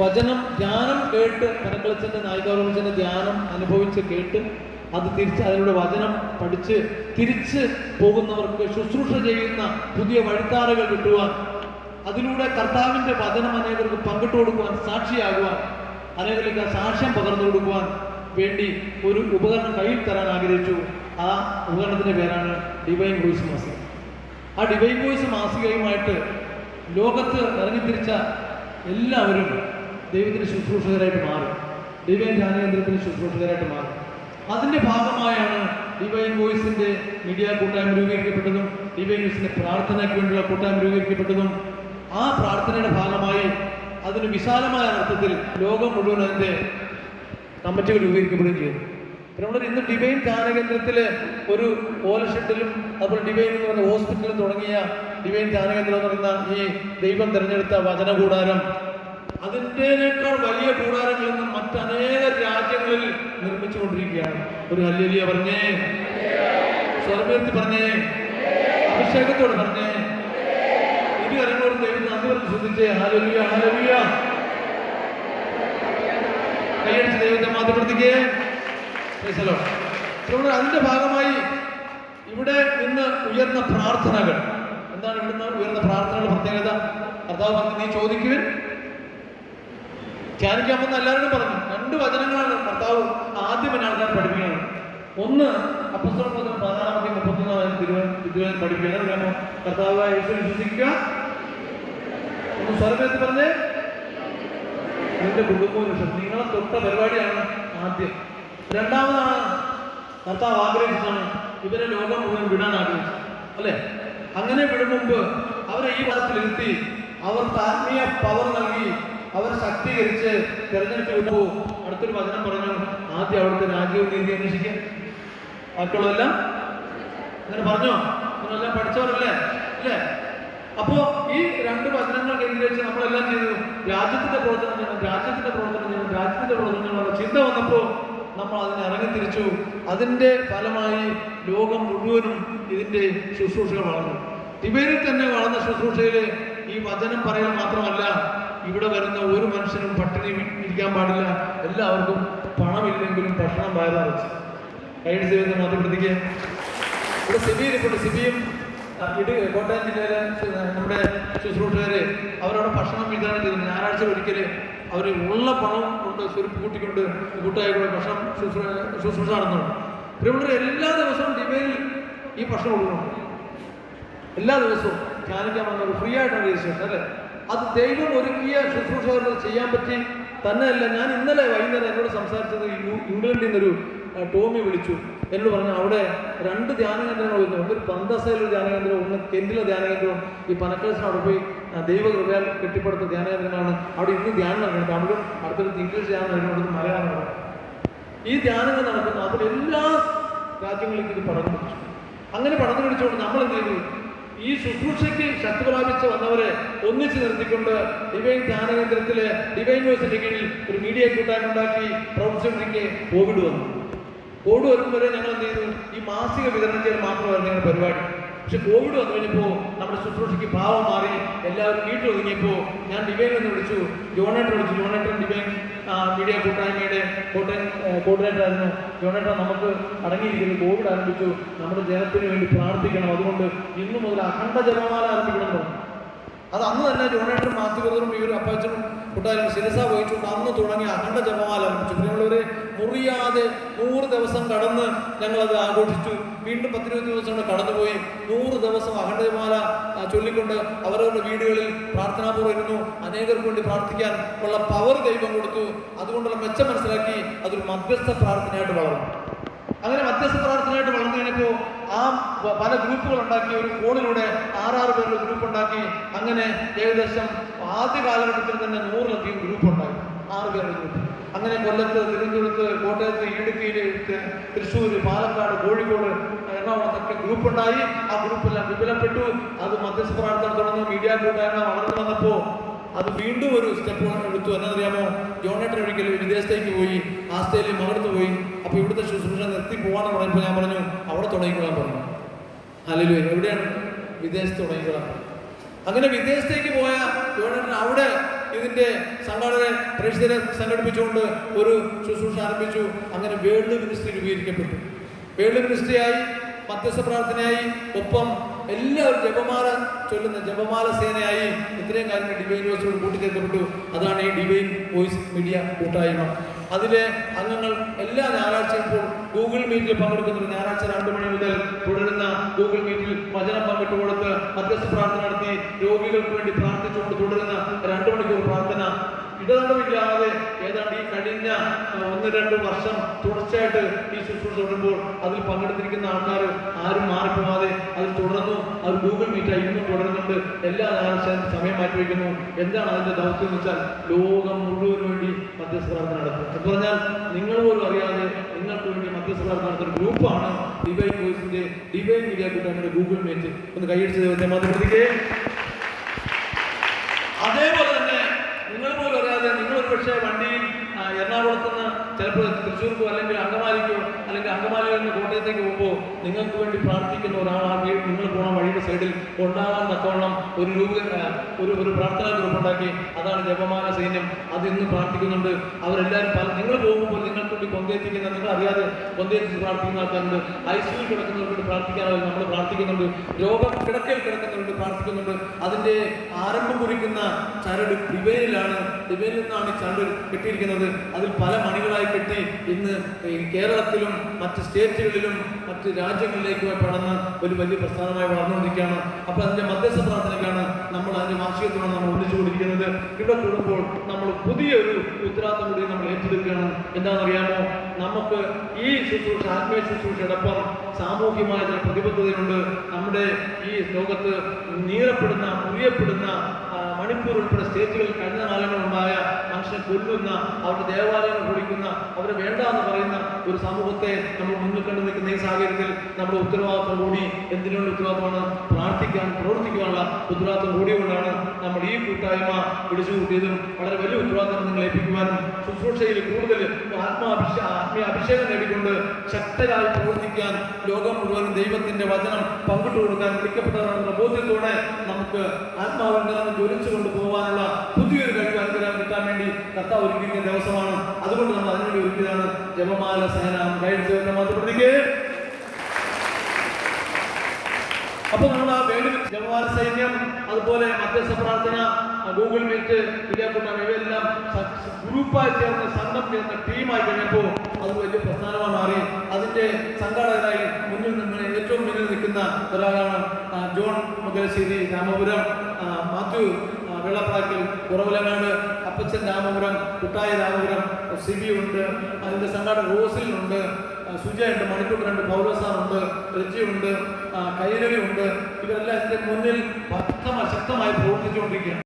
വചനം ധ്യാനം കേട്ട് പനക്കളച്ചന്റെ നായികാറോമിച്ചന്റെ ധ്യാനം അനുഭവിച്ച് കേട്ട് അത് തിരിച്ച് അതിലൂടെ വചനം പഠിച്ച് തിരിച്ച് പോകുന്നവർക്ക് ശുശ്രൂഷ ചെയ്യുന്ന പുതിയ വഴിത്താറുകൾ കിട്ടുവാൻ അതിലൂടെ കർത്താവിന്റെ വചനം അനേകർക്ക് പങ്കിട്ട് കൊടുക്കുവാൻ സാക്ഷിയാകുവാൻ അനേകർക്ക് സാക്ഷ്യം പകർന്നു കൊടുക്കുവാൻ വേണ്ടി ഒരു ഉപകരണം കയ്യിൽ തരാൻ ആഗ്രഹിച്ചു. ആ ഉപകരണത്തിന്റെ പേരാണ് ഡിവൈൻ വോയിസ് മാസിക ആ ഡിവൈൻ വോയിസ് മാസികയുമായിട്ട് ലോകത്ത് ഇറങ്ങിത്തിരിച്ച എല്ലാവരും ദൈവത്തിന് ശുശ്രൂഷകരായിട്ട് മാറും. ഡിവൈൻ ധ്യാനകേന്ദ്രത്തിന് ശുശ്രൂഷകരായിട്ട് മാറും. അതിന്റെ ഭാഗമായാണ് ഡിവൈൻ വോയിസിന്റെ മീഡിയ കൂട്ടായ്മ രൂപീകരിക്കപ്പെട്ടതും ഡിവൈൻ വോയിസിന്റെ പ്രാർത്ഥനയ്ക്ക് വേണ്ടിയുള്ള കൂട്ടായ്മ രൂപീകരിക്കപ്പെട്ടതും. ആ പ്രാർത്ഥനയുടെ ഭാഗമായി അതിന് വിശാലമായ അർത്ഥത്തിൽ ലോകം മുഴുവൻ അതിന്റെ കമ്മിറ്റികൾ രൂപീകരിക്കപ്പെടുകയും ചെയ്തു. നമ്മൾ ഇന്ന് ഡിവൈൻ ധ്യാനകേന്ദ്രത്തിൽ ഒരു ഓലഷെഡിലും അതുപോലെ ഡിവൈൻ എന്ന് പറയുന്ന ഹോസ്പിറ്റലും തുടങ്ങിയ ഡിവൈൻ ധ്യാനകേന്ദ്രം എന്ന് പറയുന്ന ഈ ദൈവം തിരഞ്ഞെടുത്ത വചന കൂടാരം അതിന്റെനേക്കാൾ വലിയ കൂടാരങ്ങൾ ഇന്ന് മറ്റനേക രാജ്യങ്ങളിൽ നിർമ്മിച്ചുകൊണ്ടിരിക്കുകയാണ്. ഒരു ഹല്ലിയ പറഞ്ഞേ. സ്വർഗത്തിൽ പറഞ്ഞേ. അഭിഷേകത്തോട് പറഞ്ഞേ. ഇരു കരങ്ങളോട് ദൈവം നന്ദി ശ്രദ്ധിച്ചേ. ഹാലലിയ ഹാലലിയ കൈയടിച്ച് ദൈവത്തെ മാറ്റപ്പെടുത്തിക്കേ അതിന്റെ ഭാഗമായി ഇവിടെ നിന്ന് ഉയർന്ന പ്രാർത്ഥനകൾ. എന്താണ് ഇവിടുന്ന് ഉയർന്ന പ്രാർത്ഥനകളുടെ പ്രത്യേകത? കർത്താവ് നീ ചോദിക്കുവിൻ. ധ്യാനിക്കാമെന്ന് എല്ലാവരോടും പറഞ്ഞു. രണ്ട് വചനങ്ങളാണ് ഭർത്താവ് ആദ്യം എന്നെ ആൾക്കാർ പഠിപ്പിക്കുന്നത്. ഒന്ന് അപ്പുസ്തകം പതിനാറാമത്തെ മുപ്പത്തൊന്നാം തിരുവനന്തപുരം പഠിപ്പിക്കുന്നത്. കാരണം കർത്താവായ വിശ്വസിക്കുക. ഒന്ന് പറഞ്ഞേ. നിന്റെ കുടുംബവും രക്ഷ നിങ്ങളെ തൊട്ട പരിപാടിയാണ് ആദ്യം. രണ്ടാമതാണ് കർത്താവ് ആഗ്രഹിച്ചതാണ് ഇവരെ ലോകം മുഴുവൻ വിടാൻ ആഗ്രഹിച്ചു അല്ലേ? അങ്ങനെ വിടും മുമ്പ് അവരെ ഈ പദത്തിലിരുത്തി അവർക്ക് ആത്മീയ പവർ നൽകി അവരെ ശക്തീകരിച്ച് തിരഞ്ഞെടുപ്പ് വിട്ടു. അടുത്തൊരു വചനം പറഞ്ഞു ആദ്യം അവിടുത്തെ രാജ്യവും നീതി അന്വേഷിക്കാൻ ബാക്കിയുള്ളതെല്ലാം അങ്ങനെ പറഞ്ഞോ? നിങ്ങളെല്ലാം പഠിച്ചവരല്ലേ? അല്ലേ? അപ്പോ ഈ രണ്ട് വചനങ്ങൾ കേന്ദ്രീകരിച്ച് നമ്മളെല്ലാം ചെയ്തു. രാജ്യത്തിന്റെ പ്രവർത്തനം ചെയ്യണം രാജ്യത്തിന്റെ പ്രവർത്തനം ചെയ്യണം രാജ്യത്തിന്റെ പ്രവർത്തനം ചെയ്യണം ചിന്ത വന്നപ്പോ നമ്മൾ അതിനെ ഇറങ്ങി തിരിച്ചു അതിന്റെ ഫലമായി ലോകം മുഴുവനും ഇതിന്റെ ശുശ്രൂഷകൾ വളർന്നു. ടിബേരിൽ തന്നെ വളർന്ന ശുശ്രൂഷയിൽ ഈ വചനം പറയൽ മാത്രമല്ല ഇവിടെ വരുന്ന ഒരു മനുഷ്യനും പട്ടിണി ഇരിക്കാൻ പാടില്ല. എല്ലാവർക്കും പണമില്ലെങ്കിലും ഭക്ഷണം വയറാറിച്ച് കൈയുടെ ചെയ്യുന്ന മാറ്റിപ്പിടിക്കുക ഇവിടെ സിബി ഇരിപ്പുണ്ട്. സിബിയും ഇട് കോട്ടയം ജില്ലയിലെ നമ്മുടെ ശുശ്രൂഷകര് അവരവിടെ ഭക്ഷണം വിതരണം ചെയ്തു ഞായറാഴ്ച ഒരിക്കൽ അവർ ഉള്ള പണം കൊണ്ട് സ്വരുപ്പ് കൂട്ടിക്കൊണ്ട് കൂട്ടായി കൂടെ ഭക്ഷണം ശുശ്രൂഷ നടന്നുണ്ട് ഇവിടെ എല്ലാ ദിവസവും ഡിബയിൽ ഈ ഭക്ഷണം കൊടുക്കുന്നുണ്ട് എല്ലാ ദിവസവും ധ്യാനിക്കാൻ വന്നവർ ഫ്രീ ആയിട്ടാണ് രജിസ്ട്രേഷൻ അല്ലേ? അത് ദൈവം ഒരുക്കിയ ശുശ്രൂഷകർക്ക് ചെയ്യാൻ പറ്റി. തന്നെയല്ല ഞാൻ ഇന്നലെ വൈകുന്നേരം എന്നോട് സംസാരിച്ചത് ഇംഗ്ലണ്ടിൽ നിന്നൊരു ടോമി വിളിച്ചു. എന്നോട് പറഞ്ഞു അവിടെ രണ്ട് ധ്യാനകേന്ദ്രങ്ങൾ വരുന്നു. ഒരു പന്തസയിലൊരു ധ്യാനകേന്ദ്രം ഒന്ന് കെന്റിലെ ധ്യാനകേന്ദ്രവും ഈ പനക്കൽസിന് അവിടെ പോയി ദൈവകൃപയാൽ കെട്ടിപ്പടുത്ത ധ്യാനകേന്ദ്രങ്ങളാണ്. അവിടെ ഇന്ന് ധ്യാനം നടക്കുന്നത് തമിഴും അടുത്തൊരു ഇംഗ്ലീഷ് ധ്യാനം നടക്കുന്നത് മലയാളം ഈ ധ്യാനങ്ങൾ നടക്കുന്നു അതിലെല്ലാ എല്ലാ രാജ്യങ്ങളിലേക്കും ഇത് പടർന്നു പിടിച്ചു. അങ്ങനെ പടർന്നു പിടിച്ചുകൊണ്ട് നമ്മൾ എന്ത് ചെയ്തു? ഈ ശുശ്രൂഷയ്ക്ക് ശക്തി പ്രാപിച്ച് വന്നവരെ ഒന്നിച്ചു നിർത്തിക്കൊണ്ട് ഡിവൈൻ ധ്യാനകേന്ദ്രത്തിലെ ഡിവൈൻ ന്യൂസിന്റെ കീഴിൽ ഒരു മീഡിയ കൂട്ടായ്മ ഉണ്ടാക്കി പ്രവർത്തിച്ചുകൊണ്ടിരിക്കെ കോവിഡ് വന്നു. കോവിഡ് വരുമ്പോൾ വരെ ഞങ്ങൾ എന്ത് ചെയ്തു? ഈ മാസിക വിതരണം ചെയ്യൽ മാത്രമായിരുന്നു ഞങ്ങളുടെ പരിപാടി. പക്ഷെ കോവിഡ് വന്നു കഴിഞ്ഞപ്പോൾ നമ്മുടെ ശുശ്രൂഷയ്ക്ക് ഭാവം മാറി എല്ലാവരും വീട്ടിൽ ഒതുങ്ങിയപ്പോൾ ഞാൻ ഡിവൈൻ എന്ന് വിളിച്ചു. ജോണേട്ടർ വിളിച്ചു. ജോണേട്ടൻ ഡിവൈൻ ആ, മീഡിയ കൂട്ടായ്മയുടെ കോട്ടയം കോർഡിനേറ്റർ ആയിരുന്നു ജോണേട്ടർ നമുക്ക് അടങ്ങിയിരിക്കുന്നു കോവിഡ് ആരംഭിച്ചു. നമ്മുടെ ജനത്തിന് വേണ്ടി പ്രാർത്ഥിക്കണം. അതുകൊണ്ട് ഇന്നു മുതൽ അഖണ്ഡ ജപമാല ആരംഭിക്കണം അത് അന്ന് തന്നെ ജോണേട്ടനും ബ്രദറും ഈ ഒരു അപ്പച്ചനും കൂട്ടാരും ശിരസ വഹിച്ചുകൊണ്ട് അന്ന് തുടങ്ങി അഖണ്ഡ ജപമാല ആരംഭിച്ചു ഞങ്ങളൊരു മുറിയാതെ നൂറ് ദിവസം കടന്ന് ഞങ്ങളത് ആഘോഷിച്ചു. വീണ്ടും പത്തിരുപത് ദിവസം കൂടെ കടന്നുപോയി. നൂറ് ദിവസം അഖണ്ഡ ജപമാല ചൊല്ലിക്കൊണ്ട് അവരവരുടെ വീടുകളിൽ പ്രാർത്ഥനാപൂർവം ഇരുന്നു. അനേകർക്ക് വേണ്ടി പ്രാർത്ഥിക്കാൻ ഉള്ള പവർ ദൈവം കൊടുത്തു. അതുകൊണ്ടുള്ള മെച്ചം മനസ്സിലാക്കി അതൊരു മധ്യസ്ഥ പ്രാർത്ഥനയായിട്ട് വളർന്നു. അങ്ങനെ മധ്യസ്ഥ പ്രാർത്ഥനയായിട്ട് വളർന്നു കഴിഞ്ഞപ്പോൾ പല ഗ്രൂപ്പുകൾ ഉണ്ടാക്കി ഒരു ഫോണിലൂടെ ആറാറ് പേരുടെ ഗ്രൂപ്പ് ഉണ്ടാക്കി അങ്ങനെ ഏകദേശം ആദ്യ കാലഘട്ടത്തിൽ തന്നെ നൂറിലധികം ഗ്രൂപ്പ് ഉണ്ടായി ആറ് പേരുടെ ഗ്രൂപ്പ്. അങ്ങനെ കൊല്ലത്ത് തിരുവനന്തപുരത്ത് കോട്ടയത്ത് ഇടുക്കിയിൽ തൃശ്ശൂർ പാലക്കാട് കോഴിക്കോട് എറണാകുളത്തൊക്കെ ഗ്രൂപ്പ് ഉണ്ടായി ആ ഗ്രൂപ്പെല്ലാം വിപുലപ്പെട്ടു. അത് മധ്യസ്ഥ പ്രാർത്ഥന തുടർന്ന് മീഡിയ കൂട്ടായ്മ വളർന്നു വന്നപ്പോൾ അത് വീണ്ടും ഒരു സ്റ്റെപ്പ് എടുത്തു. എന്നറിയാമോ ജോണേട്ടൻ ഒരിക്കൽ വിദേശത്തേക്ക് പോയി ആസ്ട്രേലിയ മകർത്ത് പോയി. അപ്പൊ ഇവിടുത്തെ ശുശ്രൂഷ നിർത്തി പോകാൻ പറഞ്ഞപ്പോൾ ഞാൻ പറഞ്ഞു അവിടെ തുടങ്ങിക്കൊള്ളാൻ പറഞ്ഞു. അല്ലല്ലോ എവിടെയാണ്? വിദേശത്ത് തുടങ്ങിക്കൊള്ളാൻ അങ്ങനെ വിദേശത്തേക്ക് പോയ ജോണേട്ടൻ അവിടെ ഇതിന്റെ സംഘാടകരെ പ്രേക്ഷിതരെ സംഘടിപ്പിച്ചുകൊണ്ട് ഒരു ശുശ്രൂഷ ആരംഭിച്ചു. അങ്ങനെ വേൾഡ് മിനിസ്ട്രി രൂപീകരിക്കപ്പെട്ടു. വേൾഡ് മിനിസ്ട്രിയായി മധ്യസ്ഥ പ്രാർത്ഥനയായി ഒപ്പം എല്ലാവരും ജപമാല ചൊല്ലുന്ന ജപമാല സേനയായി ഇത്രയും കാര്യങ്ങൾ ഡിവൈൻ വോയിസിനോട് കൂട്ടിച്ചേർക്കപ്പെട്ടു. അതാണ് ഈ ഡിവൈൻ വോയിസ് മീഡിയ കൂട്ടായ്മ. അതിലെ അംഗങ്ങൾ എല്ലാ ഞായറാഴ്ചയും ഇപ്പോൾ ഗൂഗിൾ മീറ്റിൽ പങ്കെടുക്കുന്നുണ്ട്. ഞായറാഴ്ച രണ്ട് മണി മുതൽ തുടരുന്ന ഗൂഗിൾ മീറ്റിൽ വചനം പങ്കിട്ട് കൊടുത്ത് മധ്യസ്ഥ പ്രാർത്ഥന നടത്തി രോഗികൾക്ക് വേണ്ടി പ്രാർത്ഥിച്ചുകൊണ്ട് തുടരുന്ന രണ്ട് മണിക്കൂർ പ്രാർത്ഥന. ഇടതടവില്ലാതെ ഏതാണ്ട് ഈ കഴിഞ്ഞ ഒന്ന് രണ്ട് വർഷം തുടർച്ചയായിട്ട് തുടരുമ്പോൾ അതിൽ പങ്കെടുത്തിരിക്കുന്ന ആൾക്കാർ ആരും മാറിപ്പോവാതെ അത് തുടർന്നു. അത് ഗൂഗിൾ മീറ്റ് ഇന്നും തുടരുന്നുണ്ട്. എല്ലാ ഞായറാഴ്ചയും സമയം മാറ്റിവെക്കുന്നു. എന്താണ് അതിന്റെ ദൗത്യം എന്ന് വെച്ചാൽ ലോകം മുഴുവൻ വേണ്ടി മധ്യസ്ഥ പ്രാർത്ഥന നടത്തും എന്ന് പറഞ്ഞാൽ നിങ്ങൾ പോലും അറിയാതെ നിങ്ങൾക്ക് വേണ്ടി മധ്യസ്ഥ പ്രാർത്ഥന നടത്തുന്ന ഗ്രൂപ്പാണ് ഡിവൈൻ വോയിസിന്റെ ഡിവൈൻ മീഡിയ കൂട്ടായ്മയുടെ ഗൂഗിൾ മീറ്റ് ഒന്ന് കൈയടിച്ച് ദൈവത്തെ അതേപോലെ തന്നെ നിങ്ങൾ പോലും അറിയാതെ നിങ്ങൾ പക്ഷേ വണ്ടിയിൽ എറണാകുളത്ത് ചിലപ്പോൾ തൃശ്ശൂർക്കോ അല്ലെങ്കിൽ അങ്കമാലിക്കോ അല്ലെങ്കിൽ അങ്കമാലിയിൽ നിന്ന് കോട്ടയത്തേക്ക് പോകുമ്പോൾ നിങ്ങൾക്ക് വേണ്ടി പ്രാർത്ഥിക്കുന്ന വീട് നിങ്ങൾ പോണ വഴിയുടെ സൈഡിൽ ഉണ്ടാകാൻ തക്കവണ്ണം ഒരു രൂപ ഒരു ഒരു പ്രാർത്ഥനാ ഗ്രൂപ്പ് ഉണ്ടാക്കി. അതാണ് ജപമാല സൈന്യം. അത് ഇന്ന് പ്രാർത്ഥിക്കുന്നുണ്ട്. അവരെല്ലാവരും പല നിങ്ങൾ പോകുമ്പോൾ നിങ്ങൾക്ക് വേണ്ടി കൊന്തേറ്റിക്കുന്ന നിങ്ങൾ അറിയാതെ കൊന്തേറ്റിച്ച് പ്രാർത്ഥിക്കുന്ന ആൾക്കാരുണ്ട്. ഐ സിയിൽ കിടക്കുന്നവർക്ക് വേണ്ടി പ്രാർത്ഥിക്കാനായി നമ്മൾ പ്രാർത്ഥിക്കുന്നുണ്ട്. രോഗം കിടക്കയിൽ കിടക്കുന്നവർക്ക് അതിന്റെ ആരംഭം കുറിക്കുന്ന ചരട് ഡിവൈനിലാണ് ഡിവൈനിൽ നിന്നാണ് ചരട് കെട്ടിയിരിക്കുന്നത്. അതിൽ പല മണികളായി കെട്ടി ഇന്ന് കേരളത്തിലും മറ്റ് സ്റ്റേറ്റുകളിലും മറ്റ് രാജ്യങ്ങളിലേക്കുമായി പടന്ന് ഒരു വലിയ പ്രസ്ഥാനമായി വളർന്നുകൊണ്ടിരിക്കുകയാണ്. അപ്പോൾ അതിന്റെ മധ്യസ്ഥ പ്രാർത്ഥനയ്ക്കാണ് നമ്മൾ അതിന്റെ വാർഷികത്തോടെ നമ്മൾ ഒന്നിച്ചുകൊണ്ടിരിക്കുന്നത്. ഇവിടെ കൂടുമ്പോൾ നമ്മൾ പുതിയൊരു ഉത്തരവാദിത്തം കൂടി നമ്മൾ ഏറ്റെടുക്കുകയാണ്. എന്താണെന്നറിയാമോ? നമുക്ക് ഈ ശുശ്രൂഷ ആത്മീയ ശുശ്രൂഷയോടൊപ്പം സാമൂഹ്യമായ ചില പ്രതിബദ്ധതയുണ്ട് നമ്മുടെ ഈ ലോകത്ത് നീറപ്പെടുന്ന புரியப்படுத்தினா மணிப்பூர் உட்பட ஸ்டேட்டுகள் கடந்த நாளங்கள் முன்பாக മനുഷ്യനെ കൊല്ലുന്ന അവരുടെ ദേവാലയങ്ങൾ പൊളിക്കുന്ന അവരെ വേണ്ട എന്ന് പറയുന്ന ഒരു സമൂഹത്തെ നമ്മൾ മുന്നിൽ കണ്ടു നിൽക്കുന്ന ഈ സാഹചര്യത്തിൽ നമ്മുടെ ഉത്തരവാദിത്വം കൂടി എന്തിനുള്ള ഉത്തരവാദിത്വമാണ് പ്രാർത്ഥിക്കാൻ പ്രവർത്തിക്കാനുള്ള ഉത്തരവാദിത്വം കൂടിയുകൊണ്ടാണ് നമ്മൾ ഈ കൂട്ടായ്മ പിടിച്ചു കൂട്ടിയതും വളരെ വലിയ ഉത്തരവാദിത്വം നിങ്ങൾ ഏൽപ്പിക്കുവാനും ശുശ്രൂഷയിൽ കൂടുതൽ ആത്മാഭിഷ ആത്മീയ അഭിഷേകം നേടിക്കൊണ്ട് ശക്തരായി പ്രവർത്തിക്കാൻ ലോകം മുഴുവൻ ദൈവത്തിന്റെ വചനം പങ്കിട്ടു കൊടുക്കാൻ വിളിക്കപ്പെട്ടതാണെന്ന ബോധ്യത്തോടെ നമുക്ക് നിറഞ്ഞ് ജ്വലിച്ചു കൊണ്ടുപോകാനുള്ള പുതിയൊരു കഴിവ് അനുഗ്രഹം കിട്ടാൻ വേണ്ടി കർത്താവ് ഒരുക്കിയിരിക്കുന്ന ദിവസമാണ് അതുകൊണ്ട് നമ്മൾ ഒരുക്കിയതാണ് ജപമാല സഹനാം കഴിച്ചവരുടെ മാത്രപ്പെടുത്തിക്കേ അപ്പൊ നമ്മൾ ആ വേണ്ടി ജപമാല സൈന്യം അതുപോലെ മധ്യസ്ഥ പ്രാർത്ഥന ഗൂഗിൾ മീറ്റ് വിദ്യാഭ്യാസം ഇവയെല്ലാം ഗ്രൂപ്പായി ചേർന്ന് സംഘം ചേർന്ന ടീമായി കഴിഞ്ഞപ്പോൾ അത് വലിയ പ്രസ്ഥാനമായി മാറി. അതിന്റെ സംഘാടകരായി മുന്നിൽ നിന്ന് ഏറ്റവും മുന്നിൽ നിൽക്കുന്ന ഒരാളാണ് ജോൺ മുതലശ്ശേരി രാമപുരം മാത്യു വെള്ളപ്പാക്കൽ കുറവലങ്ങാട് അപ്പച്ചൻ രാമപുരം കുട്ടായ രാമപുരം സിബി ഉണ്ട് അതിന്റെ സംഘാടക റോസിലുണ്ട് സുജയുണ്ട് മണിക്കൂട്ടനുണ്ട് പൗലോസാറുണ്ട് റെജിയുണ്ട് കൈരവി ഉണ്ട് ഇവരെല്ലാം ഇതിന്റെ മുന്നിൽ ഭക്തമായി ശക്തമായി പ്രവർത്തിച്ചുകൊണ്ടിരിക്കുകയാണ്.